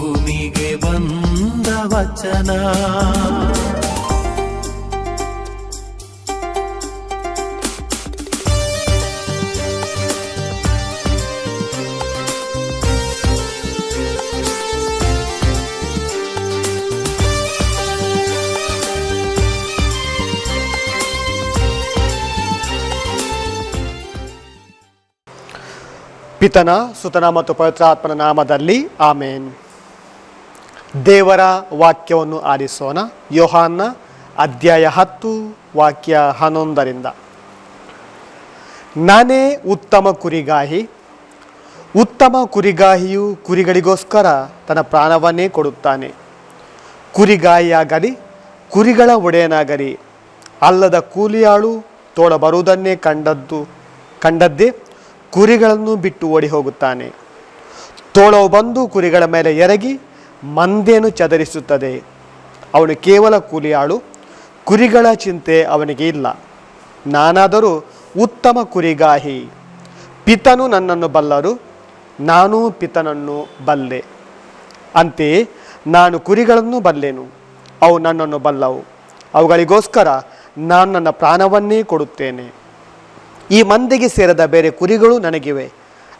ಭೂಮಿಗೆ ಬಂದ ವಚನ. ಪಿತನ ಸುತನ ಮತ್ತು ಪವಿತ್ರಾತ್ಮನ ನಾಮದಲ್ಲಿ ಆಮೇನ್. ದೇವರ ವಾಕ್ಯವನ್ನು ಆಲಿಸೋಣ. ಯೋಹಾನ್ನ ಅಧ್ಯಾಯ ಹತ್ತು, ವಾಕ್ಯ ಹನ್ನೊಂದರಿಂದ. ನಾನೇ ಉತ್ತಮ ಕುರಿಗಾಹಿ. ಉತ್ತಮ ಕುರಿಗಾಹಿಯು ಕುರಿಗಳಿಗೋಸ್ಕರ ತನ್ನ ಪ್ರಾಣವನ್ನೇ ಕೊಡುತ್ತಾನೆ. ಕುರಿಗಾಯಿಯಾಗಲಿ ಕುರಿಗಳ ಒಡೆಯನಾಗಲಿ, ಅಲ್ಲದ ಕೂಲಿಯಾಳು ತೋಳ ಬರುವುದನ್ನೇ ಕಂಡದ್ದು, ಕಂಡದ್ದೇ ಕುರಿಗಳನ್ನು ಬಿಟ್ಟು ಓಡಿ ಹೋಗುತ್ತಾನೆ ತೋಳವು ಬಂದು ಕುರಿಗಳ ಮೇಲೆ ಎರಗಿ ಮಂದೆಯನ್ನು ಚದರಿಸುತ್ತದೆ. ಅವನು ಕೇವಲ ಕೂಲಿಯಾಳು, ಕುರಿಗಳ ಚಿಂತೆ ಅವನಿಗೆ ಇಲ್ಲ. ನಾನಾದರೂ ಉತ್ತಮ ಕುರಿಗಾಹಿ. ಪಿತನು ನನ್ನನ್ನು ಬಲ್ಲರು, ನಾನೂ ಪಿತನನ್ನು ಬಲ್ಲೆ. ಅಂತೆಯೇ ನಾನು ಕುರಿಗಳನ್ನು ಬಲ್ಲೆನು, ಅವು ನನ್ನನ್ನು ಬಲ್ಲವು. ಅವುಗಳಿಗೋಸ್ಕರ ನಾನು ನನ್ನ ಪ್ರಾಣವನ್ನೇ ಕೊಡುತ್ತೇನೆ. ಈ ಮಂದಿಗೆ ಸೇರದ ಬೇರೆ ಕುರಿಗಳು ನನಗಿವೆ.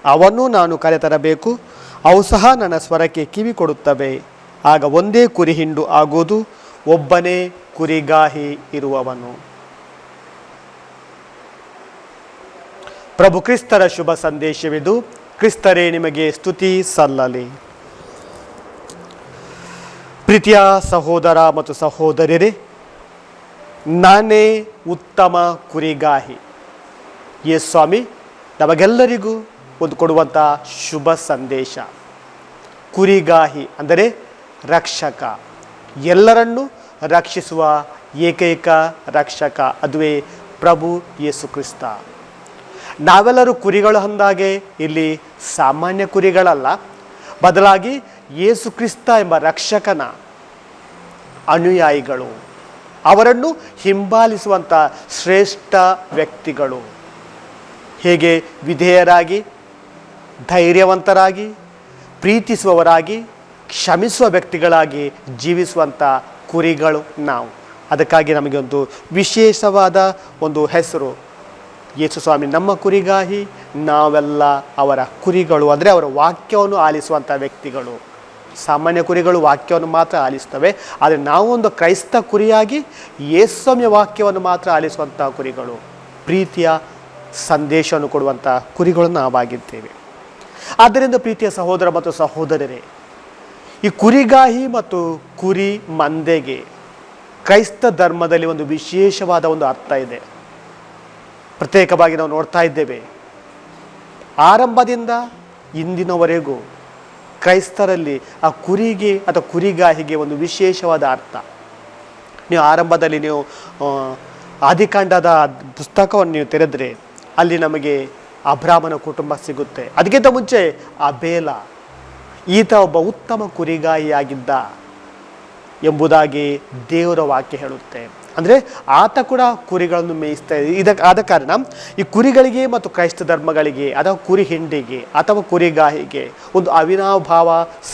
ಅವನ್ನು ನಾನು ಕರೆತರಬೇಕು ಅವು ಸಹ ನನ್ನ ಸ್ವರಕ್ಕೆ ಕಿವಿ ಕೊಡುತ್ತವೆ. ಆಗ ಒಂದೇ ಕುರಿ ಹಿಂಡು ಆಗೋದು, ಒಬ್ಬನೇ ಕುರಿಗಾಹಿ ಇರುವವನು. ಪ್ರಭು ಕ್ರಿಸ್ತರ ಶುಭ ಸಂದೇಶವಿದು, ಕ್ರಿಸ್ತರೇ ನಿಮಗೆ ಸ್ತುತಿ ಸಲ್ಲಲಿ. ಪ್ರೀತಿಯ ಸಹೋದರ ಮತ್ತು ಸಹೋದರಿಯರೇ ನಾನೇ ಉತ್ತಮ ಕುರಿಗಾಹಿ. ಯೇಸು ಸ್ವಾಮಿ ನಮಗೆಲ್ಲರಿಗೂ ಒಂದು ಕೊಡುವಂಥ ಶುಭ ಸಂದೇಶ. ಕುರಿಗಾಹಿ ಅಂದರೆ ರಕ್ಷಕ. ಎಲ್ಲರನ್ನೂ ರಕ್ಷಿಸುವ ಏಕೈಕ ರಕ್ಷಕ ಅದುವೇ ಪ್ರಭು ಯೇಸು ಕ್ರಿಸ್ತ. ನಾವೆಲ್ಲರೂ ಕುರಿಗಳು ಅಂದಾಗೆ ಇಲ್ಲಿ ಸಾಮಾನ್ಯ ಕುರಿಗಳಲ್ಲ. ಬದಲಾಗಿ ಯೇಸು ಕ್ರಿಸ್ತ ಎಂಬ ರಕ್ಷಕನ ಅನುಯಾಯಿಗಳು. ಅವರನ್ನು ಹಿಂಬಾಲಿಸುವಂಥ ಶ್ರೇಷ್ಠ ವ್ಯಕ್ತಿಗಳು. ಹೇಗೆ ವಿಧೇಯರಾಗಿ ಧೈರ್ಯವಂತರಾಗಿ, ಪ್ರೀತಿಸುವವರಾಗಿ, ಕ್ಷಮಿಸುವ ವ್ಯಕ್ತಿಗಳಾಗಿ ಜೀವಿಸುವಂಥ ಕುರಿಗಳು ನಾವು. ಅದಕ್ಕಾಗಿ ನಮಗೆ ಒಂದು ವಿಶೇಷವಾದ ಒಂದು ಹೆಸರು ಯೇಸು ಸ್ವಾಮಿ ನಮ್ಮ ಕುರಿಗಾಹಿ, ನಾವೆಲ್ಲ ಅವರ ಕುರಿಗಳು, ಅಂದರೆ ಅವರ ವಾಕ್ಯವನ್ನು ಆಲಿಸುವಂಥ ವ್ಯಕ್ತಿಗಳು. ಸಾಮಾನ್ಯ ಕುರಿಗಳು ವಾಕ್ಯವನ್ನು ಮಾತ್ರ ಆಲಿಸ್ತವೆ ಆದರೆ ನಾವು ಒಂದು ಕ್ರೈಸ್ತ ಕುರಿಯಾಗಿ ಯೇಸ್ವಾಮಿಯ ವಾಕ್ಯವನ್ನು ಮಾತ್ರ ಆಲಿಸುವಂಥ ಕುರಿಗಳು. ಪ್ರೀತಿಯ ಸಂದೇಶವನ್ನು ಕೊಡುವಂಥ ಕುರಿಗಳು ನಾವಾಗಿದ್ದೇವೆ. ಆದ್ದರಿಂದ ಪ್ರೀತಿಯ ಸಹೋದರ ಮತ್ತು ಸಹೋದರರೇ, ಈ ಕುರಿಗಾಹಿ ಮತ್ತು ಕುರಿ ಮಂದೆಗೆ ಕ್ರೈಸ್ತ ಧರ್ಮದಲ್ಲಿ ಒಂದು ವಿಶೇಷವಾದ ಒಂದು ಅರ್ಥ ಇದೆ. ಪ್ರತ್ಯೇಕವಾಗಿ ನಾವು ನೋಡ್ತಾ ಇದ್ದೇವೆ, ಆರಂಭದಿಂದ ಇಂದಿನವರೆಗೂ ಕ್ರೈಸ್ತರಲ್ಲಿ ಆ ಕುರಿಗೆ ಅಥವಾ ಕುರಿಗಾಹಿಗೆ ಒಂದು ವಿಶೇಷವಾದ ಅರ್ಥ. ನೀವು ಆರಂಭದಲ್ಲಿ ನೀವು ಆದಿಕಾಂಡದ ಪುಸ್ತಕವನ್ನು ನೀವು ತೆರೆದ್ರೆ ಅಲ್ಲಿ ನಮಗೆ ಅಬ್ರಾಹ್ಮನ ಕುಟುಂಬ ಸಿಗುತ್ತೆ. ಅದಕ್ಕಿಂತ ಮುಂಚೆ ಅಬೇಲ, ಈತ ಒಬ್ಬ ಉತ್ತಮ ಕುರಿಗಾಯಿಯಾಗಿದ್ದ ಎಂಬುದಾಗಿ ದೇವರ ವಾಕ್ಯ ಹೇಳುತ್ತೆ. ಅಂದರೆ ಆತ ಕೂಡ ಕುರಿಗಳನ್ನು ಮೇಯಿಸ್ತಾ ಇದೆ ಇದಕ್ಕೆ ಆದ ಕಾರಣ ಈ ಕುರಿಗಳಿಗೆ ಮತ್ತು ಕ್ರೈಸ್ತ ಧರ್ಮಗಳಿಗೆ, ಅಥವಾ ಕುರಿ ಹಿಂಡಿಗೆ, ಅಥವಾ ಕುರಿಗಾಹಿಗೆ ಒಂದು ಅವಿನಾಭಾವ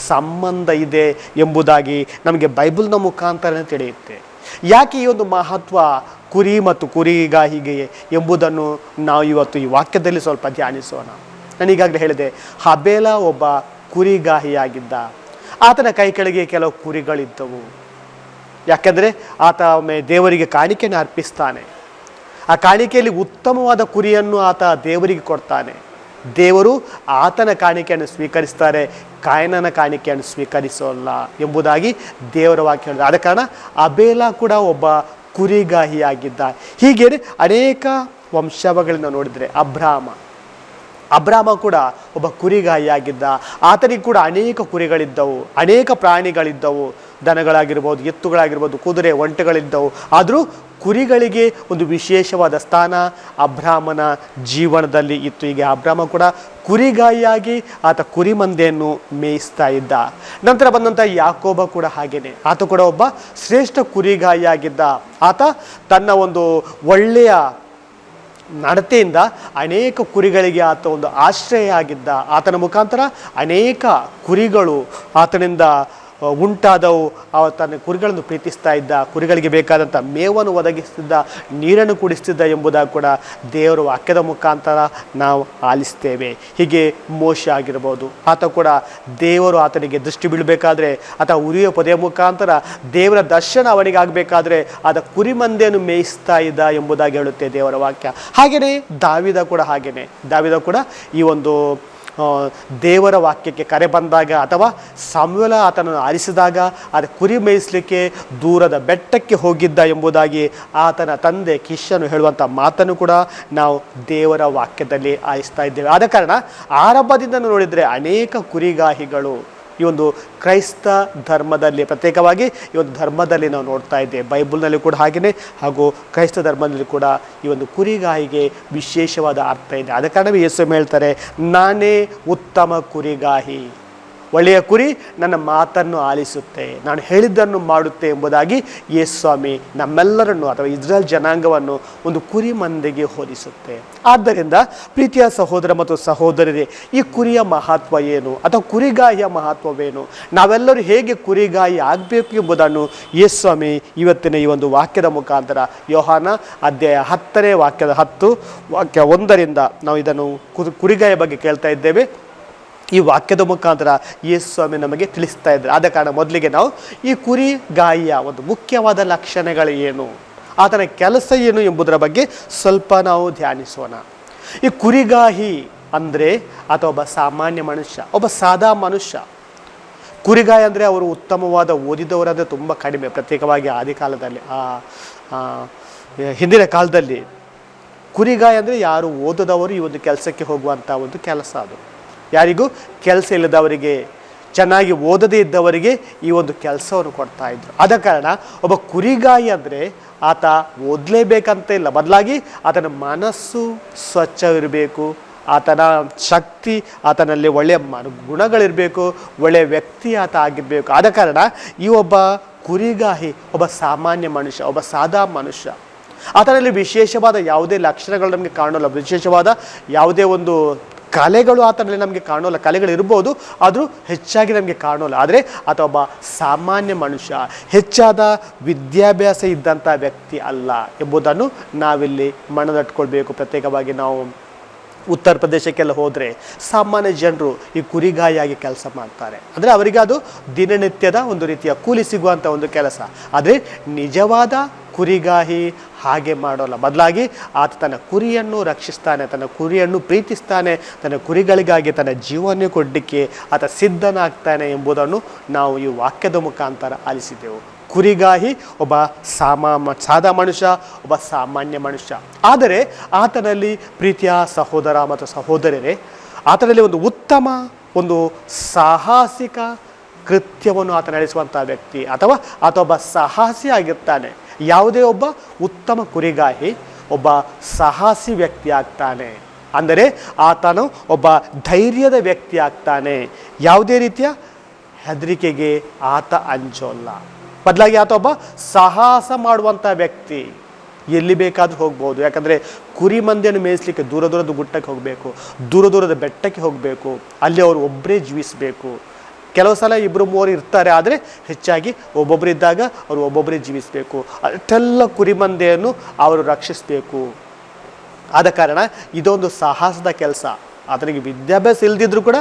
ಸಂಬಂಧ ಇದೆ ಎಂಬುದಾಗಿ ನಮಗೆ ಬೈಬಲ್ನ ಮುಖಾಂತರನೇ ತಿಳಿಯುತ್ತೆ. ಯಾಕೆ ಈ ಒಂದು ಮಹತ್ವ ಕುರಿ ಮತ್ತು ಕುರಿಗಾಹಿಗೆ ಎಂಬುದನ್ನು ನಾವು ಇವತ್ತು ಈ ವಾಕ್ಯದಲ್ಲಿ ಸ್ವಲ್ಪ ಧ್ಯಾನಿಸೋಣ. ನಾನು ಈಗಾಗಲೇ ಹೇಳಿದೆ, ಹಬೇಲ ಒಬ್ಬ ಕುರಿಗಾಹಿಯಾಗಿದ್ದ. ಆತನ ಕೈ ಕೆಳಗೆ ಕೆಲವು ಕುರಿಗಳಿದ್ದವು. ಯಾಕೆಂದರೆ ಆತ ಒಮ್ಮೆ ದೇವರಿಗೆ ಕಾಣಿಕೆಯನ್ನು ಅರ್ಪಿಸ್ತಾನೆ. ಆ ಕಾಣಿಕೆಯಲ್ಲಿ ಉತ್ತಮವಾದ ಕುರಿಯನ್ನು ಆತ ದೇವರಿಗೆ ಕೊಡ್ತಾನೆ. ದೇವರು ಆತನ ಕಾಣಿಕೆಯನ್ನು ಸ್ವೀಕರಿಸ್ತಾರೆ, ಕಾಯನನ ಕಾಣಿಕೆಯನ್ನು ಸ್ವೀಕರಿಸೋಲ್ಲ ಎಂಬುದಾಗಿ ದೇವರ ವಾಕ್ಯ ಹೇಳಿದೆ. ಆದ ಕಾರಣ ಅಬೇಲ ಕೂಡ ಒಬ್ಬ ಕುರಿಗಾಹಿಯಾಗಿದ್ದ ಹೀಗೆ ಅನೇಕ ವಂಶವಗಳನ್ನು ನೋಡಿದರೆ ಅಬ್ರಾಮ. ಅಬ್ರಾಮ ಕೂಡ ಒಬ್ಬ ಕುರಿಗಾಯಿಯಾಗಿದ್ದ. ಆತನಿಗೆ ಕೂಡ ಅನೇಕ ಕುರಿಗಳಿದ್ದವು, ಅನೇಕ ಪ್ರಾಣಿಗಳಿದ್ದವು. ದನಗಳಾಗಿರ್ಬೋದು, ಎತ್ತುಗಳಾಗಿರ್ಬೋದು, ಕುದುರೆ, ಒಂಟೆಗಳಿದ್ದವು. ಆದರೂ ಕುರಿಗಳಿಗೆ ಒಂದು ವಿಶೇಷವಾದ ಸ್ಥಾನ ಅಬ್ರಾಹ್ಮನ ಜೀವನದಲ್ಲಿ ಇತ್ತು. ಹೀಗೆ ಅಬ್ರಾಹ್ಮ ಕೂಡ ಕುರಿಗಾಯಿಯಾಗಿ ಆತ ಕುರಿಮಂದೆಯನ್ನು ಮೇಯಿಸ್ತಾ ಇದ್ದ. ನಂತರ ಬಂದಂಥ ಯಾಕೋಬ ಕೂಡ ಹಾಗೇನೆ. ಆತ ಕೂಡ ಒಬ್ಬ ಶ್ರೇಷ್ಠ ಕುರಿಗಾಯಿಯಾಗಿದ್ದ. ಆತ ತನ್ನ ಒಂದು ಒಳ್ಳೆಯ ನಡತೆಯಿಂದ ಅನೇಕ ಕುರಿಗಳಿಗೆ ಆತ ಒಂದು ಆಶ್ರಯ ಆಗಿದ್ದ ಆತನ ಮುಖಾಂತರ ಅನೇಕ ಕುರಿಗಳು ಆತನಿಂದ ಉಂಟಾದವು. ಅವ ತನ್ನ ಕುರಿಗಳನ್ನು ಪ್ರೀತಿಸ್ತಾ ಇದ್ದ, ಕುರಿಗಳಿಗೆ ಬೇಕಾದಂಥ ಮೇವನ್ನು ಒದಗಿಸ್ತಿದ್ದ, ನೀರನ್ನು ಕುಡಿಸ್ತಿದ್ದ ಎಂಬುದಾಗಿ ಕೂಡ ದೇವರ ವಾಕ್ಯದ ಮುಖಾಂತರ ನಾವು ಆಲಿಸ್ತೇವೆ. ಹೀಗೆ ಮೋಶ ಆಗಿರ್ಬೋದು. ಆತ ಕೂಡ ದೇವರು ಆತನಿಗೆ ದೃಷ್ಟಿ ಬೀಳಬೇಕಾದ್ರೆ ಅಥವಾ ಉರಿಯ ಪೊದೆಯ ಮುಖಾಂತರ ದೇವರ ದರ್ಶನ ಅವನಿಗೆ ಆಗಬೇಕಾದ್ರೆ ಆತ ಕುರಿ ಮಂದೆಯನ್ನು ಮೇಯಿಸ್ತಾ ಇದ್ದ ಎಂಬುದಾಗಿ ಹೇಳುತ್ತೆ ದೇವರ ವಾಕ್ಯ. ಹಾಗೆಯೇ ದಾವಿದ ಕೂಡ ಹಾಗೆಯೇ. ದಾವಿದ ಕೂಡ ಈ ಒಂದು ದೇವರ ವಾಕ್ಯಕ್ಕೆ ಕರೆ ಬಂದಾಗ ಅಥವಾ ಸಾಮ್ಯಲ ಆತನನ್ನು ಆರಿಸಿದಾಗ ಅದು ಕುರಿ ಮೇಯಿಸಲಿಕ್ಕೆ ದೂರದ ಬೆಟ್ಟಕ್ಕೆ ಹೋಗಿದ್ದ ಎಂಬುದಾಗಿ ಆತನ ತಂದೆ ಕಿಶನು ಹೇಳುವಂಥ ಮಾತನ್ನು ಕೂಡ ನಾವು ದೇವರ ವಾಕ್ಯದಲ್ಲಿ ಆರಿಸ್ತಾ ಇದ್ದೇವೆ. ಆದ ಕಾರಣ ಆರಂಭದಿಂದ ನೋಡಿದರೆ ಅನೇಕ ಕುರಿಗಾಹಿಗಳು ಈ ಒಂದು ಕ್ರೈಸ್ತ ಧರ್ಮದಲ್ಲಿ ಪ್ರತ್ಯೇಕವಾಗಿ ಈ ಒಂದು ಧರ್ಮದಲ್ಲಿ ನಾವು ನೋಡ್ತಾ ಇದ್ದೇವೆ. ಬೈಬಲ್ನಲ್ಲಿ ಕೂಡ ಹಾಗೆಯೇ ಹಾಗೂ ಕ್ರೈಸ್ತ ಧರ್ಮದಲ್ಲಿ ಕೂಡ ಈ ಒಂದು ಕುರಿಗಾಯಿಗೆ ವಿಶೇಷವಾದ ಅರ್ಥ ಇದೆ. ಆದ ಕಾರಣವೇ ಯೇಸು ಹೇಳ್ತಾರೆ? ನಾನೇ ಉತ್ತಮ ಕುರಿಗಾಹಿ ಒಳ್ಳೆಯ ಕುರಿ ನನ್ನ ಮಾತನ್ನು ಆಲಿಸುತ್ತೆ. ನಾನು ಹೇಳಿದ್ದನ್ನು ಮಾಡುತ್ತೆ ಎಂಬುದಾಗಿ ಯೇಸ್ವಾಮಿ ಸ್ವಾಮಿ ನಮ್ಮೆಲ್ಲರನ್ನು ಅಥವಾ ಇಸ್ರೇಲ್ ಜನಾಂಗವನ್ನು ಒಂದು ಕುರಿ ಮಂದಿಗೆ ಹೋಲಿಸುತ್ತೆ. ಆದ್ದರಿಂದ ಪ್ರೀತಿಯ ಸಹೋದರ ಮತ್ತು ಸಹೋದರರೇ ಈ ಕುರಿಯ ಮಹತ್ವ ಏನು? ಅಥವಾ ಕುರಿಗಾಯಿಯ ಮಹತ್ವವೇನು? ನಾವೆಲ್ಲರೂ ಹೇಗೆ ಕುರಿಗಾಯಿ ಆಗಬೇಕು ಎಂಬುದನ್ನು ಯೇಸ್ವಾಮಿ ಸ್ವಾಮಿ ಇವತ್ತಿನ ಈ ಒಂದು ವಾಕ್ಯದ ಮುಖಾಂತರ ಯೋಹಾನ ಅಧ್ಯಾಯ ಹತ್ತನೇ ವಾಕ್ಯದ ಹತ್ತು ವಾಕ್ಯ ಒಂದರಿಂದ ನಾವು ಇದನ್ನು ಕುರಿ ಕುರಿಗಾಯ ಬಗ್ಗೆ ಕೇಳ್ತಾ ಇದ್ದೇವೆ. ಈ ವಾಕ್ಯದ ಮುಖಾಂತರ ಯೇಸು ಸ್ವಾಮಿ ನಮಗೆ ತಿಳಿಸ್ತಾ ಇದ್ದಾರೆ. ಆದ ಕಾರಣ ಮೊದಲಿಗೆ ನಾವು ಈ ಕುರಿ ಗಾಯಿಯ ಒಂದು ಮುಖ್ಯವಾದ ಲಕ್ಷಣಗಳು ಏನು ಆತನ ಕೆಲಸ ಏನು ಎಂಬುದರ ಬಗ್ಗೆ ಸ್ವಲ್ಪ ನಾವು ಧ್ಯಾನಿಸೋಣ. ಈ ಕುರಿಗಾಹಿ ಅಂದರೆ ಆತ ಒಬ್ಬ ಸಾಮಾನ್ಯ ಮನುಷ್ಯ ಒಬ್ಬ ಸಾದಾ ಮನುಷ್ಯ. ಕುರಿಗಾಯಿ ಅಂದರೆ ಅವರು ಉತ್ತಮವಾದ ಓದಿದವರಾದರೆ ತುಂಬ ಕಡಿಮೆ ಪ್ರತ್ಯೇಕವಾಗಿ ಆದಿ ಕಾಲದಲ್ಲಿ ಆ, ಹಿಂದಿನ ಕಾಲದಲ್ಲಿ. ಕುರಿಗಾಯಿ ಅಂದರೆ ಯಾರು ಓದದವರು ಈ ಒಂದು ಕೆಲಸಕ್ಕೆ ಹೋಗುವಂಥ ಒಂದು ಕೆಲಸ ಅದು. ಯಾರಿಗೂ ಕೆಲಸ ಇಲ್ಲದವರಿಗೆ, ಚೆನ್ನಾಗಿ ಓದದೇ ಇದ್ದವರಿಗೆ ಈ ಒಂದು ಕೆಲಸವನ್ನು ಕೊಡ್ತಾ ಇದ್ರು. ಆದ ಕಾರಣ ಒಬ್ಬ ಕುರಿಗಾಯಿ ಅಂದರೆ ಆತ ಓದಲೇಬೇಕಂತ ಇಲ್ಲ. ಬದಲಾಗಿ ಆತನ ಮನಸ್ಸು ಸ್ವಚ್ಛವಿರಬೇಕು ಆತನ ಶಕ್ತಿ, ಆತನಲ್ಲಿ ಒಳ್ಳೆಯ ಮನ, ಗುಣಗಳಿರಬೇಕು, ಒಳ್ಳೆಯ ವ್ಯಕ್ತಿ ಆತ ಆಗಿರಬೇಕು. ಆದ ಕಾರಣ ಈ ಒಬ್ಬ ಕುರಿಗಾಹಿ ಒಬ್ಬ ಸಾಮಾನ್ಯ ಮನುಷ್ಯ, ಒಬ್ಬ ಸಾದಾ ಮನುಷ್ಯ, ಆತನಲ್ಲಿ ವಿಶೇಷವಾದ ಯಾವುದೇ ಲಕ್ಷಣಗಳು ನಮಗೆ ಕಾಣಲ್ಲ. ವಿಶೇಷವಾದ ಯಾವುದೇ ಒಂದು ಕಲೆಗಳು ಆತನಲ್ಲಿ ನಮಗೆ ಕಾಣೋಲ್ಲ, ಕಲೆಗಳು ಇರ್ಬೋದು, ಆದರೂ ಹೆಚ್ಚಾಗಿ ನಮಗೆ ಕಾಣೋಲ್ಲ. ಆದರೆ ಆತ ಒಬ್ಬ ಸಾಮಾನ್ಯ ಮನುಷ್ಯ, ಹೆಚ್ಚಾದ ವಿದ್ಯಾಭ್ಯಾಸ ಇದ್ದಂಥ ವ್ಯಕ್ತಿ ಅಲ್ಲ ಎಂಬುದನ್ನು ನಾವಿಲ್ಲಿ ಮನದಟ್ಕೊಳ್ಬೇಕು ಪ್ರತ್ಯೇಕವಾಗಿ ನಾವು ಉತ್ತರ ಪ್ರದೇಶಕ್ಕೆಲ್ಲ ಹೋದರೆ ಸಾಮಾನ್ಯ ಜನರು ಈ ಕುರಿಗಾಯಿಯಾಗಿ ಕೆಲಸ ಮಾಡ್ತಾರೆ. ಅಂದರೆ ಅವರಿಗೆ ಅದು ದಿನನಿತ್ಯದ ಒಂದು ರೀತಿಯ ಕೂಲಿ ಸಿಗುವಂಥ ಒಂದು ಕೆಲಸ. ಆದರೆ ನಿಜವಾದ ಕುರಿಗಾಹಿ ಹಾಗೆ ಮಾಡೋಲ್ಲ. ಬದಲಾಗಿ ಆತ ತನ್ನ ಕುರಿಯನ್ನು ರಕ್ಷಿಸ್ತಾನೆ, ತನ್ನ ಕುರಿಯನ್ನು ಪ್ರೀತಿಸ್ತಾನೆ, ತನ್ನ ಕುರಿಗಳಿಗಾಗಿ ತನ್ನ ಜೀವನ ಕೊಡಲಿಕ್ಕೆ ಆತ ಸಿದ್ಧನಾಗ್ತಾನೆ ಎಂಬುದನ್ನು ನಾವು ಈ ವಾಕ್ಯದ ಮುಖಾಂತರ ಆಲಿಸಿದೆವು. ಕುರಿಗಾಹಿ ಒಬ್ಬ ಸಾಮಾ, ಸಾದಾ ಮನುಷ್ಯ, ಒಬ್ಬ ಸಾಮಾನ್ಯ ಮನುಷ್ಯ. ಆದರೆ ಆತನಲ್ಲಿ ಪ್ರೀತಿಯ ಸಹೋದರ ಮತ್ತು ಸಹೋದರರೇ ಆತನಲ್ಲಿ ಒಂದು ಉತ್ತಮ, ಒಂದು ಸಾಹಸಿಕ ಕೃತ್ಯವನ್ನು ಆತ ನಡೆಸುವಂಥ ವ್ಯಕ್ತಿ ಅಥವಾ ಆತ ಒಬ್ಬ ಸಾಹಸಿ ಆಗಿರ್ತಾನೆ. ಯಾವುದೇ ಒಬ್ಬ ಉತ್ತಮ ಕುರಿಗಾಹಿ ಒಬ್ಬ ಸಾಹಸಿ ವ್ಯಕ್ತಿ ಆಗ್ತಾನೆ. ಅಂದರೆ ಆತನು ಒಬ್ಬ ಧೈರ್ಯದ ವ್ಯಕ್ತಿ ಆಗ್ತಾನೆ. ಯಾವುದೇ ರೀತಿಯ ಹೆದರಿಕೆಗೆ ಆತ ಅಂಚೋಲ್ಲ ಬದಲಾಗಿ ಆತ ಒಬ್ಬ ಸಾಹಸ ಮಾಡುವಂಥ ವ್ಯಕ್ತಿ ಎಲ್ಲಿ ಬೇಕಾದರೂ ಹೋಗ್ಬೋದು. ಯಾಕಂದರೆ ಕುರಿ ಮಂದಿಯನ್ನು ಮೇಯಿಸ್ಲಿಕ್ಕೆ ದೂರ ದೂರದ ಗುಟ್ಟಕ್ಕೆ ಹೋಗಬೇಕು, ದೂರ ದೂರದ ಬೆಟ್ಟಕ್ಕೆ ಹೋಗಬೇಕು, ಅಲ್ಲಿ ಅವರು ಒಬ್ಬರೇ ಜೀವಿಸಬೇಕು. ಕೆಲವು ಸಲ ಇಬ್ಬರು ಮೂವರು ಇರ್ತಾರೆ, ಆದರೆ ಹೆಚ್ಚಾಗಿ ಒಬ್ಬೊಬ್ಬರು ಇದ್ದಾಗ ಅವರು ಒಬ್ಬೊಬ್ಬರೇ ಜೀವಿಸಬೇಕು. ಅಷ್ಟೆಲ್ಲ ಕುರಿಮಂದೆಯನ್ನು ಅವರು ರಕ್ಷಿಸಬೇಕು. ಆದ ಕಾರಣ ಇದೊಂದು ಸಾಹಸದ ಕೆಲಸ. ಆತನಿಗೆ ವಿದ್ಯಾಭ್ಯಾಸ ಇಲ್ಲದಿದ್ದರೂ ಕೂಡ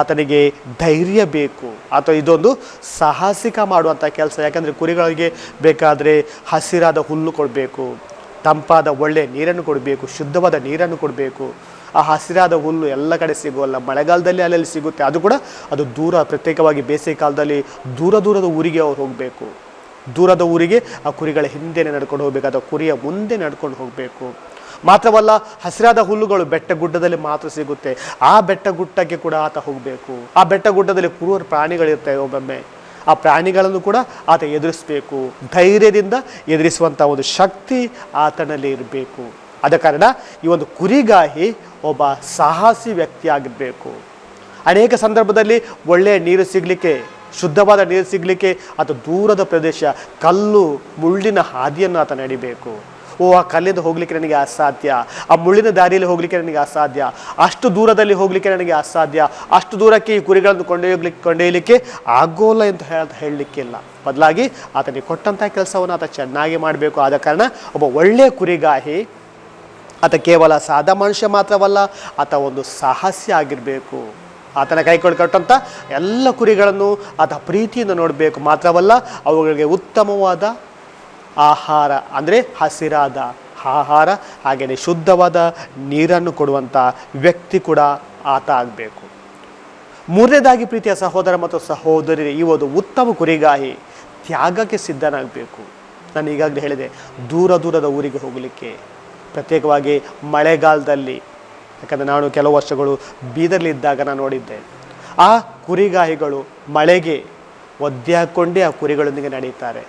ಆತನಿಗೆ ಧೈರ್ಯ ಬೇಕು. ಅಥವಾ ಇದೊಂದು ಸಾಹಸಿಕ ಮಾಡುವಂಥ ಕೆಲಸ. ಯಾಕಂದರೆ ಕುರಿಗಳಿಗೆ ಬೇಕಾದರೆ ಹಸಿರಾದ ಹುಲ್ಲು ಕೊಡಬೇಕು, ತಂಪಾದ ಒಳ್ಳೆಯ ನೀರನ್ನು ಕೊಡಬೇಕು, ಶುದ್ಧವಾದ ನೀರನ್ನು ಕೊಡಬೇಕು. ಆ ಹಸಿರಾದ ಹುಲ್ಲು ಎಲ್ಲ ಕಡೆ ಸಿಗೋಲ್ಲ ಮಳೆಗಾಲದಲ್ಲಿ ಅಲ್ಲಲ್ಲಿ ಸಿಗುತ್ತೆ, ಅದು ಕೂಡ ಅದು ದೂರ, ಪ್ರತ್ಯೇಕವಾಗಿ ಬೇಸಿಗೆ ಕಾಲದಲ್ಲಿ ದೂರ ದೂರದ ಊರಿಗೆ ಅವ್ರು ಹೋಗಬೇಕು. ದೂರದ ಊರಿಗೆ ಆ ಕುರಿಗಳ ಹಿಂದೆನೇ ನಡ್ಕೊಂಡು ಹೋಗಬೇಕು, ಅಥವಾ ಕುರಿಯ ಮುಂದೆ ನಡ್ಕೊಂಡು ಹೋಗಬೇಕು. ಮಾತ್ರವಲ್ಲ, ಹಸಿರಾದ ಹುಲ್ಲುಗಳು ಬೆಟ್ಟ ಗುಡ್ಡದಲ್ಲಿ ಮಾತ್ರ ಸಿಗುತ್ತೆ. ಆ ಬೆಟ್ಟ ಗುಡ್ಡಕ್ಕೆ ಕೂಡ ಆತ ಹೋಗಬೇಕು. ಆ ಬೆಟ್ಟ ಗುಡ್ಡದಲ್ಲಿ ಕುರುವರ ಪ್ರಾಣಿಗಳಿರ್ತವೆ ಒಬ್ಬೊಮ್ಮೆ. ಆ ಪ್ರಾಣಿಗಳನ್ನು ಕೂಡ ಆತ ಎದುರಿಸಬೇಕು. ಧೈರ್ಯದಿಂದ ಎದುರಿಸುವಂಥ ಒಂದು ಶಕ್ತಿ ಆತನಲ್ಲಿ ಇರಬೇಕು. ಆದ ಕಾರಣ ಈ ಒಂದು ಕುರಿಗಾಹಿ ಒಬ್ಬ ಸಾಹಸಿ ವ್ಯಕ್ತಿಯಾಗಿರಬೇಕು. ಅನೇಕ ಸಂದರ್ಭದಲ್ಲಿ ಒಳ್ಳೆಯ ನೀರು ಸಿಗಲಿಕ್ಕೆ, ಶುದ್ಧವಾದ ನೀರು ಸಿಗಲಿಕ್ಕೆ ಅದು ದೂರದ ಪ್ರದೇಶ, ಕಲ್ಲು, ಮುಳ್ಳಿನ ಹಾದಿಯನ್ನು ಆತ ನಡಿಬೇಕು ಓ, ಆ ಕಲ್ಲಿಂದ ಹೋಗ್ಲಿಕ್ಕೆ ನನಗೆ ಅಸಾಧ್ಯ, ಆ ಮುಳ್ಳಿನ ದಾರಿಯಲ್ಲಿ ಹೋಗ್ಲಿಕ್ಕೆ ನನಗೆ ಅಸಾಧ್ಯ, ಅಷ್ಟು ದೂರದಲ್ಲಿ ಹೋಗ್ಲಿಕ್ಕೆ ನನಗೆ ಅಸಾಧ್ಯ, ಅಷ್ಟು ದೂರಕ್ಕೆ ಈ ಕುರಿಗಳನ್ನು ಕೊಂಡೊಯ್ಯಲಿಕ್ಕೆ ಕೊಂಡೊಯ್ಯಲಿಕ್ಕೆ ಆಗೋಲ್ಲ ಅಂತ ಹೇಳ ಹೇಳಲಿಕ್ಕಿಲ್ಲ ಬದಲಾಗಿ ಆತನಿಗೆ ಕೊಟ್ಟಂಥ ಕೆಲಸವನ್ನು ಆತ ಚೆನ್ನಾಗಿ ಮಾಡಬೇಕು. ಆದ ಕಾರಣ ಒಬ್ಬ ಒಳ್ಳೆಯ ಕುರಿಗಾಹಿ ಆತ ಕೇವಲ ಸಾದಾ ಮನುಷ್ಯ ಮಾತ್ರವಲ್ಲ, ಆತ ಒಂದು ಸಾಹಸ್ಯ ಆಗಿರಬೇಕು. ಆತನ ಕೈಕೊಂಡು ಎಲ್ಲ ಕುರಿಗಳನ್ನು ಆತ ಪ್ರೀತಿಯಿಂದ ನೋಡಬೇಕು ಮಾತ್ರವಲ್ಲ, ಅವುಗಳಿಗೆ ಉತ್ತಮವಾದ ಆಹಾರ, ಅಂದರೆ ಹಸಿರಾದ ಆಹಾರ, ಹಾಗೆಯೇ ಶುದ್ಧವಾದ ನೀರನ್ನು ಕೊಡುವಂಥ ವ್ಯಕ್ತಿ ಕೂಡ ಆತ ಆಗಬೇಕು. ಮೂರನೇದಾಗಿ ಪ್ರೀತಿಯ ಸಹೋದರ ಮತ್ತು ಸಹೋದರಿ ಈ ಒಂದು ಉತ್ತಮ ಕುರಿಗಾಹಿ ತ್ಯಾಗಕ್ಕೆ ಸಿದ್ಧನಾಗಬೇಕು. ನಾನು ಈಗಾಗಲೇ ಹೇಳಿದೆ, ದೂರ ದೂರದ ಊರಿಗೆ ಹೋಗಲಿಕ್ಕೆ. ಪ್ರತ್ಯೇಕವಾಗಿ ಮಳೆಗಾಲದಲ್ಲಿ. ಯಾಕಂದರೆ ನಾನು ಕೆಲವು ವರ್ಷಗಳು ಬೀದರ್ಲಿದ್ದಾಗ ನಾನು ನೋಡಿದ್ದೆ. ಆ ಕುರಿಗಾಹಿಗಳು ಮಳೆಗೆ ಒದ್ದೆ ಹಾಕ್ಕೊಂಡೇ ಆ ಕುರಿಗಳೊಂದಿಗೆ ನಡೀತಾರೆ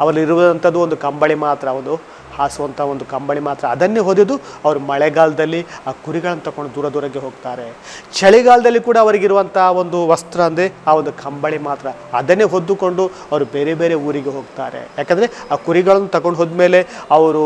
ಅವರಲ್ಲಿರುವಂಥದ್ದು ಒಂದು ಕಂಬಳಿ ಮಾತ್ರ ಒಂದು ಹಾಸುವಂಥ ಒಂದು ಕಂಬಳಿ ಮಾತ್ರ. ಅದನ್ನೇ ಹೊದೆದು ಅವರು ಮಳೆಗಾಲದಲ್ಲಿ ಆ ಕುರಿಗಳನ್ನು ತಗೊಂಡು ದೂರ ದೂರಕ್ಕೆ ಹೋಗ್ತಾರೆ. ಚಳಿಗಾಲದಲ್ಲಿ ಕೂಡ ಅವರಿಗಿರುವಂಥ ಒಂದು ವಸ್ತ್ರ ಅಂದರೆ ಆ ಒಂದು ಕಂಬಳಿ ಮಾತ್ರ. ಅದನ್ನೇ ಹೊದ್ದುಕೊಂಡು ಅವರು ಬೇರೆ ಬೇರೆ ಊರಿಗೆ ಹೋಗ್ತಾರೆ. ಯಾಕಂದರೆ ಆ ಕುರಿಗಳನ್ನು ತಗೊಂಡು ಹೋದ್ಮೇಲೆ ಅವರು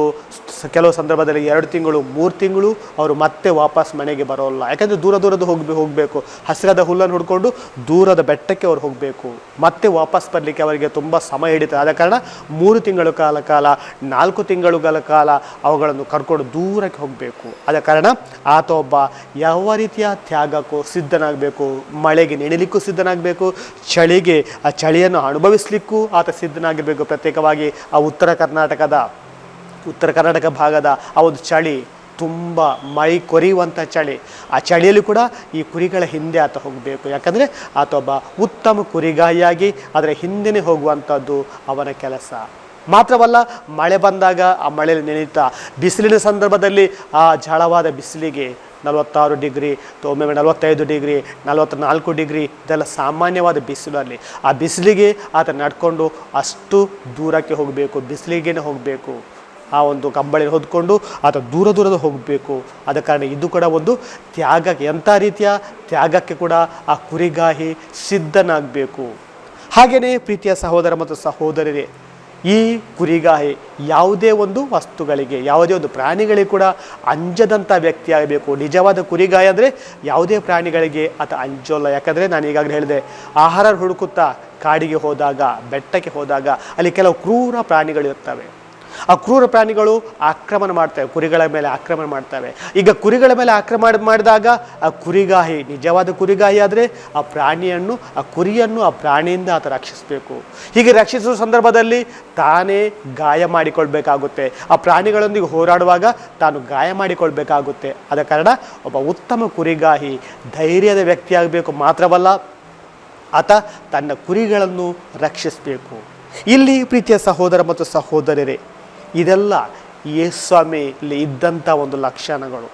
ಕೆಲವು ಸಂದರ್ಭದಲ್ಲಿ ಎರಡು ತಿಂಗಳು, ಮೂರು ತಿಂಗಳು ಅವರು ಮತ್ತೆ ವಾಪಸ್ ಮನೆಗೆ ಬರೋಲ್ಲ. ಯಾಕಂದರೆ ದೂರ ದೂರದ ಹೋಗಿ ಹೋಗಬೇಕು. ಹಸಿರಾದ ಹುಲ್ಲನ್ನು ಹುಡ್ಕೊಂಡು ದೂರದ ಬೆಟ್ಟಕ್ಕೆ ಅವ್ರು ಹೋಗಬೇಕು. ಮತ್ತೆ ವಾಪಸ್ ಬರಲಿಕ್ಕೆ ಅವರಿಗೆ ತುಂಬ ಸಮಯ ಹಿಡಿತದೆ. ಆದ ಕಾರಣ ಮೂರು ತಿಂಗಳು ಕಾಲ ಕಾಲ, ನಾಲ್ಕು ತಿಂಗಳುಗಳ ಕಾಲ ಅವುಗಳನ್ನು ಕರ್ಕೊಂಡು ದೂರಕ್ಕೆ ಹೋಗಬೇಕು. ಆದ ಕಾರಣ ಆತ ಒಬ್ಬ ಯಾವ ರೀತಿಯ ತ್ಯಾಗಕ್ಕೂ ಸಿದ್ಧನಾಗಬೇಕು, ಮಳೆಗೆ ನೆನೆಲಿಕ್ಕೂ ಸಿದ್ಧನಾಗಬೇಕು, ಚಳಿಗೆ ಆ ಚಳಿಯನ್ನು ಅನುಭವಿಸ್ಲಿಕ್ಕೂ ಆತ ಸಿದ್ಧನಾಗಬೇಕು. ಪ್ರತ್ಯೇಕವಾಗಿ ಆ ಉತ್ತರ ಕರ್ನಾಟಕದ, ಉತ್ತರ ಕರ್ನಾಟಕ ಭಾಗದ ಆ ಒಂದು ಚಳಿ ತುಂಬ ಮೈ ಕೊರೆಯುವಂಥ ಚಳಿ. ಆ ಚಳಿಯಲ್ಲಿ ಕೂಡ ಈ ಕುರಿಗಳ ಹಿಂದೆ ಆತ ಹೋಗಬೇಕು. ಯಾಕಂದರೆ ಆತ ಒಬ್ಬ ಉತ್ತಮ ಕುರಿಗಾಯಿಯಾಗಿ ಅದರ ಹಿಂದೆನೇ ಹೋಗುವಂಥದ್ದು ಅವನ ಕೆಲಸ. ಮಾತ್ರವಲ್ಲ, ಮಳೆ ಬಂದಾಗ ಆ ಮಳೆಯಲ್ಲಿ ನೆನೆಯುತ್ತಾ ಬಿಸಿಲಿನ ಸಂದರ್ಭದಲ್ಲಿ ಆ ಜಳವಾದ ಬಿಸಿಲಿಗೆ ನಲವತ್ತಾರು ಡಿಗ್ರಿ ಒಮ್ಮೊಮ್ಮೆ ನಲವತ್ತೈದು ಡಿಗ್ರಿ ನಲವತ್ತ್ನಾಲ್ಕು ಡಿಗ್ರಿ ಇದೆಲ್ಲ ಸಾಮಾನ್ಯವಾದ ಬಿಸಿಲಲ್ಲಿ. ಆ ಬಿಸಿಲಿಗೆ ಆತ ನಡ್ಕೊಂಡು ಅಷ್ಟು ದೂರಕ್ಕೆ ಹೋಗಬೇಕು, ಬಿಸಿಲಿಗೇನೆ ಹೋಗಬೇಕು. ಆ ಒಂದು ಕಂಬಳಿ ಹೊದ್ಕೊಂಡು ಆತ ದೂರ ದೂರದ ಹೋಗಬೇಕು. ಆದ ಕಾರಣ ಇದು ಕೂಡ ಒಂದು ತ್ಯಾಗಕ್ಕೆ, ಎಂಥ ರೀತಿಯ ತ್ಯಾಗಕ್ಕೆ ಕೂಡ ಆ ಕುರಿಗಾಹಿ ಸಿದ್ಧನಾಗಬೇಕು. ಹಾಗೆಯೇ ಪ್ರೀತಿಯ ಸಹೋದರ ಮತ್ತು ಸಹೋದರರೇ ಈ ಕುರಿಗಾಹಿ ಯಾವುದೇ ಒಂದು ವಸ್ತುಗಳಿಗೆ, ಯಾವುದೇ ಒಂದು ಪ್ರಾಣಿಗಳಿಗೆ ಕೂಡ ಅಂಜದಂಥ ವ್ಯಕ್ತಿ ಆಗಬೇಕು. ನಿಜವಾದ ಕುರಿಗಾಯಿ ಅಂದರೆ ಯಾವುದೇ ಪ್ರಾಣಿಗಳಿಗೆ ಆತ ಅಂಜೋಲ್ಲ ಯಾಕಂದರೆ ನಾನು ಈಗಾಗಲೇ ಹೇಳಿದೆ, ಆಹಾರ ಹುಡುಕುತ್ತಾ ಕಾಡಿಗೆ ಹೋದಾಗ, ಬೆಟ್ಟಕ್ಕೆ ಹೋದಾಗ ಅಲ್ಲಿ ಕೆಲವು ಕ್ರೂರ ಪ್ರಾಣಿಗಳಿರ್ತವೆ ಆ ಕ್ರೂರ ಪ್ರಾಣಿಗಳು ಆಕ್ರಮಣ ಮಾಡ್ತವೆ, ಕುರಿಗಳ ಮೇಲೆ ಆಕ್ರಮಣ ಮಾಡ್ತವೆ. ಈಗ ಕುರಿಗಳ ಮೇಲೆ ಆಕ್ರಮಣ ಮಾಡಿದಾಗ ಆ ಕುರಿಗಾಹಿ, ನಿಜವಾದ ಕುರಿಗಾಹಿ ಆದರೆ ಆ ಪ್ರಾಣಿಯನ್ನು, ಆ ಕುರಿಯನ್ನು ಆ ಪ್ರಾಣಿಯಿಂದ ಆತ ರಕ್ಷಿಸಬೇಕು. ಹೀಗೆ ರಕ್ಷಿಸುವ ಸಂದರ್ಭದಲ್ಲಿ ತಾನೇ ಗಾಯ ಮಾಡಿಕೊಳ್ಬೇಕಾಗುತ್ತೆ. ಆ ಪ್ರಾಣಿಗಳೊಂದಿಗೆ ಹೋರಾಡುವಾಗ ತಾನು ಗಾಯ ಮಾಡಿಕೊಳ್ಬೇಕಾಗುತ್ತೆ. ಆದ ಕಾರಣ ಒಬ್ಬ ಉತ್ತಮ ಕುರಿಗಾಹಿ ಧೈರ್ಯದ ವ್ಯಕ್ತಿಯಾಗಬೇಕು ಮಾತ್ರವಲ್ಲ, ಆತ ತನ್ನ ಕುರಿಗಳನ್ನು ರಕ್ಷಿಸಬೇಕು. ಇಲ್ಲಿ ಪ್ರೀತಿಯ ಸಹೋದರ ಮತ್ತು ಸಹೋದರರೇ ಇದೆಲ್ಲ ಯೇಸ್ವಾಮಿಲಿ ಇದ್ದಂಥ ಒಂದು ಲಕ್ಷಣಗಳು.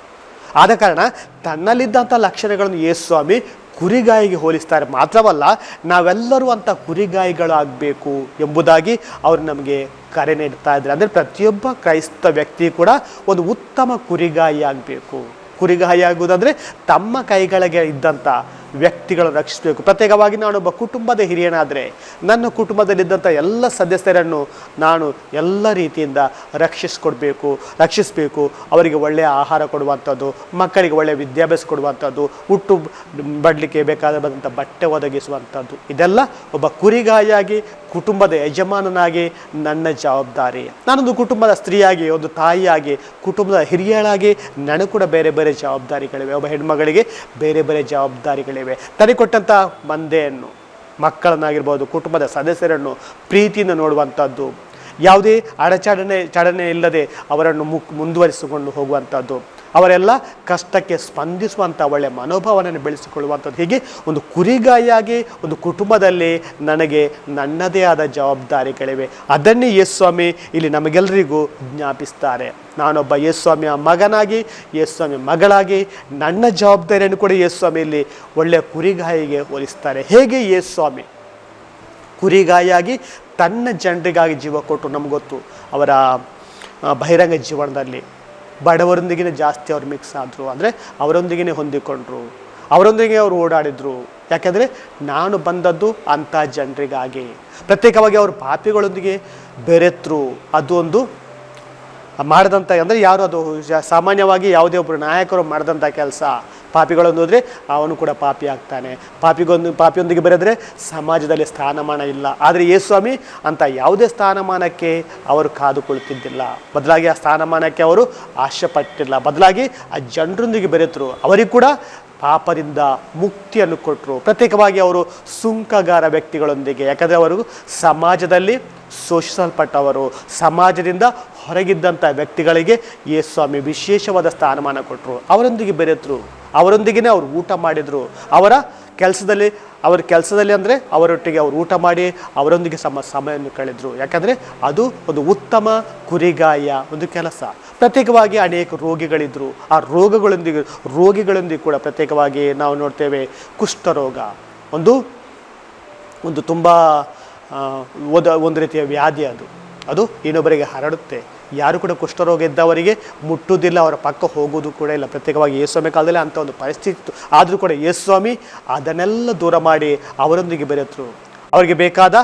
ಆದ ಕಾರಣ ತನ್ನಲ್ಲಿದ್ದಂಥ ಲಕ್ಷಣಗಳನ್ನು ಯೇಸ್ವಾಮಿ ಕುರಿಗಾಯಿಗೆ ಹೋಲಿಸ್ತಾರೆ. ಮಾತ್ರವಲ್ಲ, ನಾವೆಲ್ಲರೂ ಅಂಥ ಕುರಿಗಾಯಿಗಳಾಗಬೇಕು ಎಂಬುದಾಗಿ ಅವರು ನಮಗೆ ಕರೆ ನೀಡ್ತಾ ಇದ್ದಾರೆ. ಅಂದರೆ ಪ್ರತಿಯೊಬ್ಬ ಕ್ರೈಸ್ತ ವ್ಯಕ್ತಿ ಕೂಡ ಒಂದು ಉತ್ತಮ ಕುರಿಗಾಯಿ ಆಗಬೇಕು ಕುರಿಗಾಯಿ ಆಗುವುದಂದರೆ ತಮ್ಮ ಕೈಗಳಿಗೆ ಇದ್ದಂಥ ವ್ಯಕ್ತಿಗಳನ್ನು ರಕ್ಷಿಸಬೇಕು. ಪ್ರತ್ಯೇಕವಾಗಿ ನಾನೊಬ್ಬ ಕುಟುಂಬದ ಹಿರಿಯನಾದರೆ ನನ್ನ ಕುಟುಂಬದಲ್ಲಿದ್ದಂಥ ಎಲ್ಲ ಸದಸ್ಯರನ್ನು ನಾನು ಎಲ್ಲ ರೀತಿಯಿಂದ ರಕ್ಷಿಸ್ಕೊಡ್ಬೇಕು, ರಕ್ಷಿಸಬೇಕು. ಅವರಿಗೆ ಒಳ್ಳೆಯ ಆಹಾರ ಕೊಡುವಂಥದ್ದು, ಮಕ್ಕಳಿಗೆ ಒಳ್ಳೆಯ ವಿದ್ಯಾಭ್ಯಾಸ ಕೊಡುವಂಥದ್ದು, ಹುಟ್ಟು ಬಡಲಿಕ್ಕೆ ಬೇಕಾದಂಥ ಬಟ್ಟೆ ಒದಗಿಸುವಂಥದ್ದು. ಇದೆಲ್ಲ ಒಬ್ಬ ಕುರಿಗಾಯಿಯಾಗಿ ಕುಟುಂಬದ ಯಜಮಾನನಾಗಿ ನನ್ನ ಜವಾಬ್ದಾರಿ. ನಾನೊಂದು ಕುಟುಂಬದ ಸ್ತ್ರೀಯಾಗಿ, ಒಂದು ತಾಯಿಯಾಗಿ, ಕುಟುಂಬದ ಹಿರಿಯಳಾಗಿ ನನಗೆ ಕೂಡ ಬೇರೆ ಬೇರೆ ಜವಾಬ್ದಾರಿಗಳಿವೆ. ಒಬ್ಬ ಹೆಣ್ಮಗಳಿಗೆ ಬೇರೆ ಬೇರೆ ಜವಾಬ್ದಾರಿಗಳಿವೆ. ತನಗೆ ಕೊಟ್ಟಂಥ ಮಂದೆಯನ್ನು, ಮಕ್ಕಳನ್ನಾಗಿರ್ಬೋದು, ಕುಟುಂಬದ ಸದಸ್ಯರನ್ನು ಪ್ರೀತಿಯಿಂದ ನೋಡುವಂಥದ್ದು ಯಾವುದೇ ಅಡಚಣೆ ಚಡನೆ ಇಲ್ಲದೆ ಅವರನ್ನು ಮುಕ್ ಮುಂದುವರಿಸಿಕೊಂಡು ಹೋಗುವಂಥದ್ದು. ಅವರೆಲ್ಲ ಕಷ್ಟಕ್ಕೆ ಸ್ಪಂದಿಸುವಂಥ ಒಳ್ಳೆಯ ಮನೋಭಾವನೆಯನ್ನು ಬೆಳೆಸಿಕೊಳ್ಳುವಂಥದ್ದು. ಹೀಗೆ ಒಂದು ಕುರಿಗಾಯಿಯಾಗಿ, ಒಂದು ಕುಟುಂಬದಲ್ಲಿ ನನಗೆ ನನ್ನದೇ ಆದ ಜವಾಬ್ದಾರಿಗಳಿವೆ. ಅದನ್ನೇ ಯೇಸ್ವಾಮಿ ಇಲ್ಲಿ ನಮಗೆಲ್ಲರಿಗೂ ಜ್ಞಾಪಿಸ್ತಾರೆ. ನಾನೊಬ್ಬ ಯೇಸ್ವಾಮಿಯ ಮಗನಾಗಿ, ಯೇಸ್ವಾಮಿ ಮಗಳಾಗಿ ನನ್ನ ಜವಾಬ್ದಾರಿಯನ್ನು ಕೂಡ ಯೇಸ್ವಾಮಿ ಇಲ್ಲಿ ಒಳ್ಳೆಯ ಕುರಿಗಾಯಿಗೆ ಹೋಲಿಸ್ತಾರೆ. ಹೇಗೆ ಯೇಸ್ವಾಮಿ? ಕುರಿಗಾಯಿಯಾಗಿ ತನ್ನ ಜನರಿಗಾಗಿ ಜೀವ ಕೊಟ್ಟು ನಮ್ಗೆ ಗೊತ್ತು ಅವರ ಬಹಿರಂಗ ಜೀವನದಲ್ಲಿ ಬಡವರೊಂದಿಗೆ ಜಾಸ್ತಿ ಅವ್ರು ಮಿಕ್ಸ್ ಆದರು ಅಂದರೆ ಅವರೊಂದಿಗೆ ಹೊಂದಿಕೊಂಡ್ರು, ಅವರೊಂದಿಗೆ ಅವರು ಓಡಾಡಿದ್ರು. ಯಾಕೆಂದರೆ ನಾನು ಬಂದದ್ದು ಅಂಥ ಜನರಿಗಾಗಿ. ಪ್ರತ್ಯೇಕವಾಗಿ ಅವರು ಪಾಪಿಗಳೊಂದಿಗೆ ಬೆರೆತರು. ಅದು ಒಂದು ಮಾಡಿದಂಥ ಅಂದರೆ ಯಾರು ಅದು ಸಾಮಾನ್ಯವಾಗಿ ಯಾವುದೇ ಒಬ್ಬರು ನಾಯಕರು ಮಾಡಿದಂಥ ಕೆಲಸ. ಪಾಪಿಗಳನ್ನು ಹೋದರೆ ಅವನು ಕೂಡ ಪಾಪಿ ಆಗ್ತಾನೆ. ಪಾಪಿಗೊಂದು, ಪಾಪಿಯೊಂದಿಗೆ ಬರೆದ್ರೆ ಸಮಾಜದಲ್ಲಿ ಸ್ಥಾನಮಾನ ಇಲ್ಲ. ಆದರೆ ಯೇಸ್ವಾಮಿ ಅಂತ ಯಾವುದೇ ಸ್ಥಾನಮಾನಕ್ಕೆ ಅವರು ಕಾದುಕೊಳ್ಳುತ್ತಿದ್ದಿಲ್ಲ. ಬದಲಾಗಿ ಆ ಸ್ಥಾನಮಾನಕ್ಕೆ ಅವರು ಆಶೆಪಟ್ಟಿಲ್ಲ. ಬದಲಾಗಿ ಆ ಜನರೊಂದಿಗೆ ಬೆರೆತರು. ಅವರಿಗೆ ಕೂಡ ಪಾಪದಿಂದ ಮುಕ್ತಿಯನ್ನು ಕೊಟ್ಟರು. ಪ್ರತ್ಯೇಕವಾಗಿ ಅವರು ಸುಂಕಗಾರ ವ್ಯಕ್ತಿಗಳೊಂದಿಗೆ. ಯಾಕಂದರೆ ಅವರು ಸಮಾಜದಲ್ಲಿ ಶೋಷಿಸಲ್ಪಟ್ಟವರು. ಸಮಾಜದಿಂದ ಹೊರಗಿದ್ದಂಥ ವ್ಯಕ್ತಿಗಳಿಗೆ ಯೇಸ್ವಾಮಿ ವಿಶೇಷವಾದ ಸ್ಥಾನಮಾನ ಕೊಟ್ಟರು. ಅವರೊಂದಿಗೆ ಬೆರೆತರು. ಅವರೊಂದಿಗೆ ಅವರು ಊಟ ಮಾಡಿದರು. ಅವರ ಕೆಲಸದಲ್ಲಿ, ಅವರ ಕೆಲಸದಲ್ಲಿ ಅಂದರೆ ಅವರೊಟ್ಟಿಗೆ ಅವರು ಊಟ ಮಾಡಿ ಅವರೊಂದಿಗೆ ಸಮ, ಸಮಯವನ್ನು ಕಳೆದರು. ಯಾಕಂದರೆ ಅದು ಒಂದು ಉತ್ತಮ ಕುರಿಗಾಯ, ಒಂದು ಕೆಲಸ. ಪ್ರತ್ಯೇಕವಾಗಿ ಅನೇಕ ರೋಗಿಗಳಿದ್ದರು ಆ ರೋಗಗಳೊಂದಿಗೆ, ರೋಗಿಗಳೊಂದಿಗೆ ಕೂಡ ಪ್ರತ್ಯೇಕವಾಗಿ ನಾವು ನೋಡ್ತೇವೆ ಕುಷ್ಠರೋಗ ಒಂದು ಒಂದು ತುಂಬ ಒಂದು ರೀತಿಯ ವ್ಯಾಧಿ ಅದು. ಅದು ಇನ್ನೊಬ್ಬರಿಗೆ ಹರಡುತ್ತೆ. ಯಾರು ಕೂಡ ಕುಷ್ಠರೋಗ ಇದ್ದವರಿಗೆ ಮುಟ್ಟುವುದಿಲ್ಲ, ಅವರ ಪಕ್ಕ ಹೋಗೋದು ಕೂಡ ಇಲ್ಲ. ಪ್ರತ್ಯೇಕವಾಗಿ ಯೇಸ್ವಾಮಿ ಕಾಲದಲ್ಲಿ ಅಂಥ ಒಂದು ಪರಿಸ್ಥಿತಿ ಇತ್ತು. ಆದರೂ ಕೂಡ ಯೇಸ್ವಾಮಿ ಅದನ್ನೆಲ್ಲ ದೂರ ಮಾಡಿ ಅವರೊಂದಿಗೆ ಬೆರೆತರು. ಅವರಿಗೆ ಬೇಕಾದ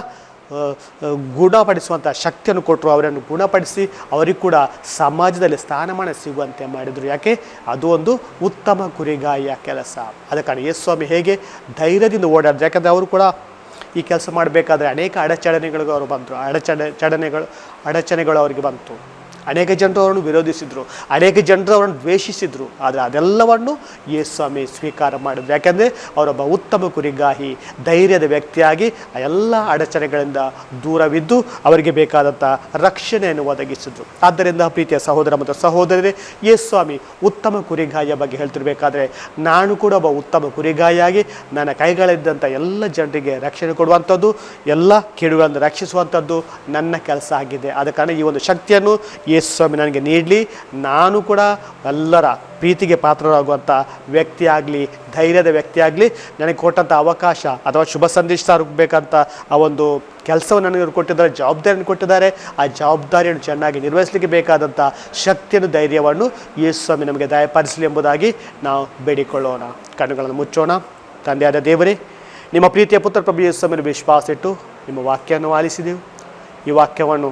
ಗುಣಪಡಿಸುವಂಥ ಶಕ್ತಿಯನ್ನು ಕೊಟ್ಟರು. ಅವರನ್ನು ಗುಣಪಡಿಸಿ ಅವರಿಗೆ ಕೂಡ ಸಮಾಜದಲ್ಲಿ ಸ್ಥಾನಮಾನ ಸಿಗುವಂತೆ ಮಾಡಿದರು. ಯಾಕೆ? ಅದು ಒಂದು ಉತ್ತಮ ಗುರಿಗಾಯಿಯ ಕೆಲಸ. ಆದ ಕಾರಣ ಯೇಸ್ವಾಮಿ ಹೇಗೆ ಧೈರ್ಯದಿಂದ ಓಡಾಡಿದ್ರು. ಯಾಕಂದರೆ ಅವರು ಕೂಡ ಈ ಕೆಲಸ ಮಾಡಬೇಕಾದ್ರೆ ಅನೇಕ ಅಡಚಣೆಗಳಿಗೂ ಅವರು ಬಂದರು. ಅಡಚಣೆ ಚಡನೆಗಳು ಅಡಚಣೆಗಳು ಅವರಿಗೆ ಬಂತು. ಅನೇಕ ಜನರು ಅವರನ್ನು ವಿರೋಧಿಸಿದರು, ಅನೇಕ ಜನರು ಅವರನ್ನು ದ್ವೇಷಿಸಿದರು, ಆದರೆ ಅದೆಲ್ಲವನ್ನು ಯೇಸ್ವಾಮಿ ಸ್ವೀಕಾರ ಮಾಡಿದ್ರು. ಯಾಕೆಂದರೆ ಅವರೊಬ್ಬ ಉತ್ತಮ ಕುರಿಗಾಹಿ, ಧೈರ್ಯದ ವ್ಯಕ್ತಿಯಾಗಿ ಆ ಎಲ್ಲ ಅಡಚಣೆಗಳಿಂದ ದೂರವಿದ್ದು ಅವರಿಗೆ ಬೇಕಾದಂಥ ರಕ್ಷಣೆಯನ್ನು ಒದಗಿಸಿದ್ರು. ಆದ್ದರಿಂದ ಪ್ರೀತಿಯ ಸಹೋದರ ಮತ್ತು ಸಹೋದರರೇ ಯೇಸ್ವಾಮಿ ಉತ್ತಮ ಕುರಿಗಾಯಿಯ ಬಗ್ಗೆ ಹೇಳ್ತಿರ್ಬೇಕಾದ್ರೆ, ನಾನು ಕೂಡ ಒಬ್ಬ ಉತ್ತಮ ಕುರಿಗಾಯಿಯಾಗಿ ನನ್ನ ಕೈಗಳಿದ್ದಂಥ ಎಲ್ಲ ಜನರಿಗೆ ರಕ್ಷಣೆ ಕೊಡುವಂಥದ್ದು, ಎಲ್ಲ ಕೇಡುಗಳನ್ನು ರಕ್ಷಿಸುವಂಥದ್ದು ನನ್ನ ಕೆಲಸ ಆಗಿದೆ. ಆದ ಕಾರಣ ಈ ಒಂದು ಶಕ್ತಿಯನ್ನು ಯೇಸ್ವಾಮಿ ನನಗೆ ನೀಡಲಿ, ನಾನು ಕೂಡ ಎಲ್ಲರ ಪ್ರೀತಿಗೆ ಪಾತ್ರರಾಗುವಂಥ ವ್ಯಕ್ತಿಯಾಗಲಿ, ಧೈರ್ಯದ ವ್ಯಕ್ತಿಯಾಗಲಿ, ನನಗೆ ಕೊಟ್ಟಂಥ ಅವಕಾಶ ಅಥವಾ ಶುಭ ಸಂದೇಶ ಸಾರಬೇಕಂತ ಆ ಒಂದು ಕೆಲಸವನ್ನು ನನಗೆ ಕೊಟ್ಟಿದ್ದಾರೆ, ಜವಾಬ್ದಾರಿಯನ್ನು ಕೊಟ್ಟಿದ್ದಾರೆ, ಆ ಜವಾಬ್ದಾರಿಯನ್ನು ಚೆನ್ನಾಗಿ ನಿರ್ವಹಿಸಲಿಕ್ಕೆ ಬೇಕಾದಂಥ ಶಕ್ತಿಯನ್ನು, ಧೈರ್ಯವನ್ನು ಯೇಸ್ವಾಮಿ ನಮಗೆ ದಯಪಾಲಿಸಲಿ ಎಂಬುದಾಗಿ ನಾವು ಬೇಡಿಕೊಳ್ಳೋಣ. ಕಣ್ಣುಗಳನ್ನು ಮುಚ್ಚೋಣ. ತಂದೆಯಾದ ದೇವರೇ, ನಿಮ್ಮ ಪ್ರೀತಿಯ ಪುತ್ರ ಪ್ರಭು ಯೇಸ್ವಾಮಿನ ವಿಶ್ವಾಸ ಇಟ್ಟು ನಿಮ್ಮ ವಾಕ್ಯವನ್ನು ಆಲಿಸಿದೆವು. ಈ ವಾಕ್ಯವನ್ನು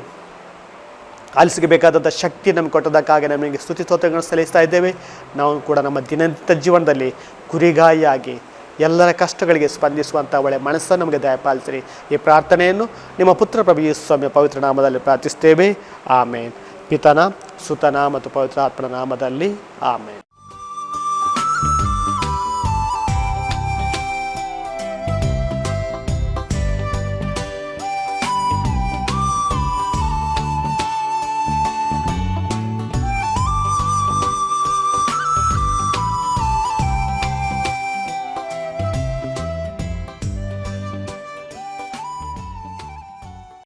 ಆಲಿಸಿಗೆ ಬೇಕಾದಂಥ ಶಕ್ತಿ ನಮಗೆ ಕೊಟ್ಟದಕ್ಕಾಗಿ ನಮಗೆ ಸ್ತುತಿ ಸ್ತೋತ್ರಗಳನ್ನು ಸಲ್ಲಿಸ್ತಾ ಇದ್ದೇವೆ. ನಾವು ಕೂಡ ನಮ್ಮ ದಿನನಿತ್ಯ ಜೀವನದಲ್ಲಿ ಕುರಿಗಾಯಿಯಾಗಿ ಎಲ್ಲರ ಕಷ್ಟಗಳಿಗೆ ಸ್ಪಂದಿಸುವಂಥ ಒಳ್ಳೆಯ ಮನಸ್ಸನ್ನು ನಮಗೆ ದಯಪಾಲಿಸಿರಿ. ಈ ಪ್ರಾರ್ಥನೆಯನ್ನು ನಿಮ್ಮ ಪುತ್ರ ಪ್ರಭು ಸ್ವಾಮಿಯ ಪವಿತ್ರ ನಾಮದಲ್ಲಿ ಪ್ರಾರ್ಥಿಸ್ತೇವೆ ಆಮೇನ್. ಪಿತನ, ಸುತನ ಮತ್ತು ಪವಿತ್ರ ಆತ್ಮನ ನಾಮದಲ್ಲಿ ಆಮೇನ್.